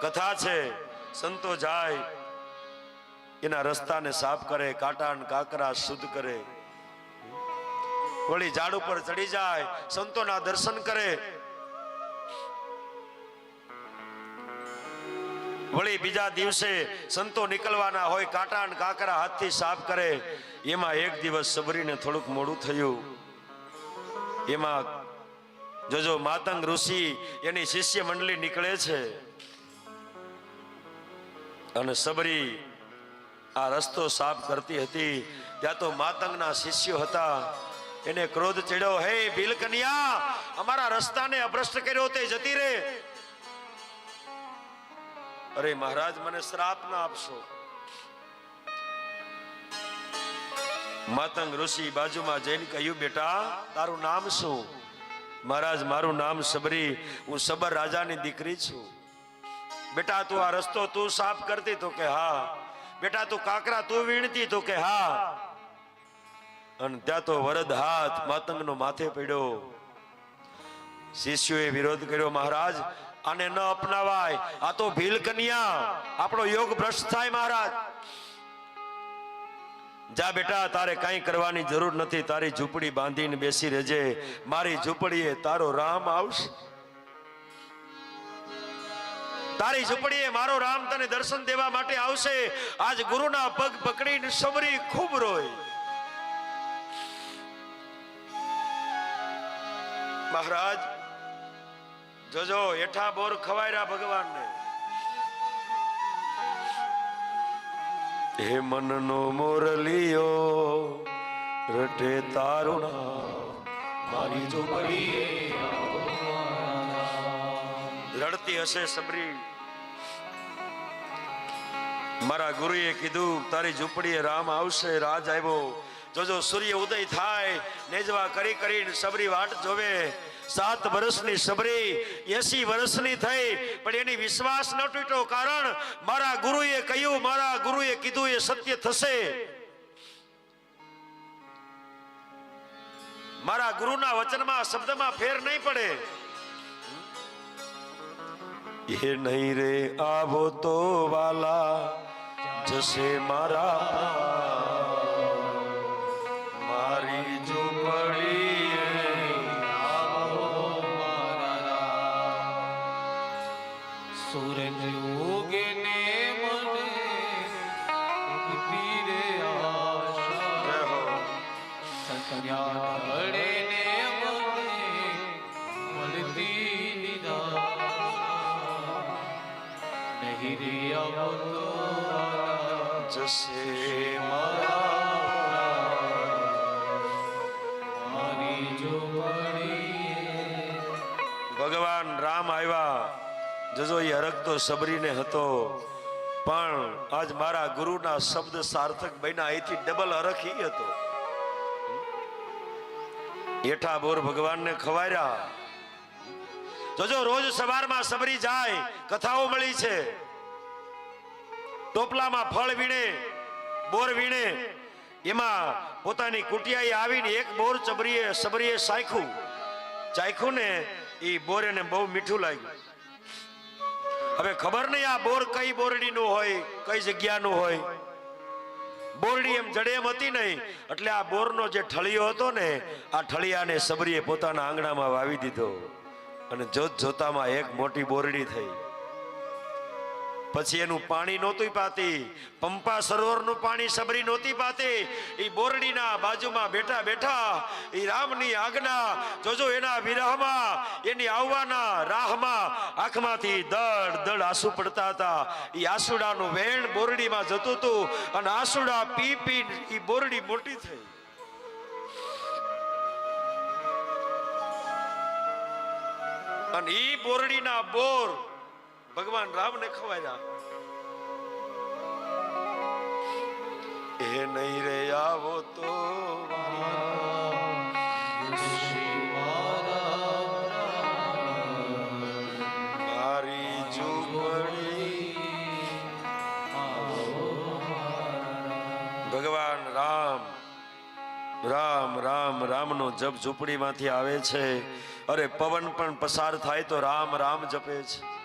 કથા છે, સંતો જાય, એના રસ્તાને સાફ કરે કાંટા ને કાકરા શુદ્ધ કરે. વળી ઝાડ ઉપર ચડી જાય, સંતોના દર્શન કરે. વળી બીજા દિવસે સંતો નીકળવાના હોય કાંટા ને કાકરા હાથથી સાફ કરે. એમાં એક દિવસ સબરીને થોડુંક મોડું થયું. એમાં જોજો માતંગ ઋષિ એની શિષ્ય મંડળી નીકળે છે. અને સબરી આ રસ્તો સાફ કરતી હતી. ત્યાં તો માતંગના શિષ્યો હતા. એને ક્રોધ ચડ્યો, હે ભીલકન્યા અમારા રસ્તાને અભ્રષ્ટ કર્યો તે જતી રે. અરે મહારાજ, મને શ્રાપ ના આપશો. માતંગ ઋષિ બાજુમાં જઈને કહ્યું, બેટા, તારું નામ શું? મહારાજ, મારું નામ સબરી. હું સબર રાજાની દીકરી છું. બેટા, તું આ રસ્તો તું સાફ કરતી તો કે હા. બેટા, તું કાકરા તું વીણતી તો કે હા. અને ત્યાં તો વરદ હાથ માતંગનો માથે પડ્યો. શિષ્યોએ વિરોધ કર્યો, મહારાજ, આને ન અપનાવાય. આ તો ભીલ કન્યા. આપણો યોગ ભ્રષ્ટ થાય, મહારાજ. જા બેટા, તારે કઈ કરવાની જરૂર નથી. તારી ઝૂંપડી બાંધીને બેસી રહેજે. મારી ઝૂંપડીએ તારો રામ આવશે. તારી ઝૂંપડીએ મારો રામ તને દર્શન દેવા માટે આવશે. આજ ગુરુના પગ પકડીને સબરી ખૂબ રોય. મહારાજ, જોજો એઠા બોર ખવાયરા ભગવાનને. હે મનનો મોરલિયો રટે તારું નામ. મારી ઝૂંપડીએ લડતી હશે સબરી મારા ગુરુએ કીધું, તારી ઝૂંપડીએ રામ આવશે, રાજ આવ્યો. જોજો, સૂર્ય ઉદય થાય, નેજવા કરી કરીને સબરી વાટ જોવે. સાત વર્ષની સબરી, એસી વર્ષની થઈ, પણ એની વિશ્વાસ ન તૂટ્યો કારણ મારા ગુરુએ કહ્યું, મારા ગુરુએ કીધું, એ સત્ય થશે. મારા ગુરુના વચનમાં, શબ્દમાં ફેર નહીં પડે. એ નહીં રે, આવો તો વાલા જશે મારા. મારી ઝૂંપડી સૂરજ ઉગે ને મને ઉગતી રે આશા. ને મને મળતી નિરાશા. નહીં રે જશે ભગવાન રામ આવ્યા જજો એ હરખ તો સબરીને હતો પણ આજ મારા ગુરુના શબ્દ સાર્થક બન્યા અહીંથી ડબલ હરખ ઈ હતો એઠા બોર ભગવાનને ખવાર્યા જોજો રોજ સવારમાં સબરી જાય કથાઓ મળી છે ટોપલામાં ફળ વીણે, બોર વીણે, એમાં પોતાની કુટિયાએ આવીને એક બોર ચબરીએ, સબરીએ સાયખું ચાખ્યું ને એ બોર એને બહુ મીઠું લાગ્યું. હવે ખબર નહીં આ બોર કઈ બોરડીનું હોય, કઈ જગ્યાનું હોય? બોરડી એમ જડે એમ હતી નહીં, એટલે આ બોરનો જે ઠળિયો હતો ને, આ ઠળિયાને સબરીએ પોતાના આંગણામાં વાવી દીધો. અને જોત જોતામાં એક મોટી બોરડી થઈ. પછી એનું પાણી નહોતું પાતી. પંપા સરોવરનું પાણી સબરી નહોતી પાતી. એ બોરડીના બાજુમાં બેઠા બેઠા એ રામની આજ્ઞા જોજો એના વિરહમાં, એની આવવાના રાહમાં આંખમાંથી દડ દડ આંસુ પડતા હતા. એ આંસુડાનું વેણ બોરડીમાં જતું હતું અને આંસુડા પી પી એ બોરડી મોટી થઈ. અને એ બોરડીના બોર ભગવાન રામને ખવાયા. એ નહીં રે આવો તો ભગવાન રામ રામ રામ, રામનો જપ ઝૂંપડીમાંથી આવે છે. અરે પવન પણ પસાર થાય તો રામ રામ જપે છે.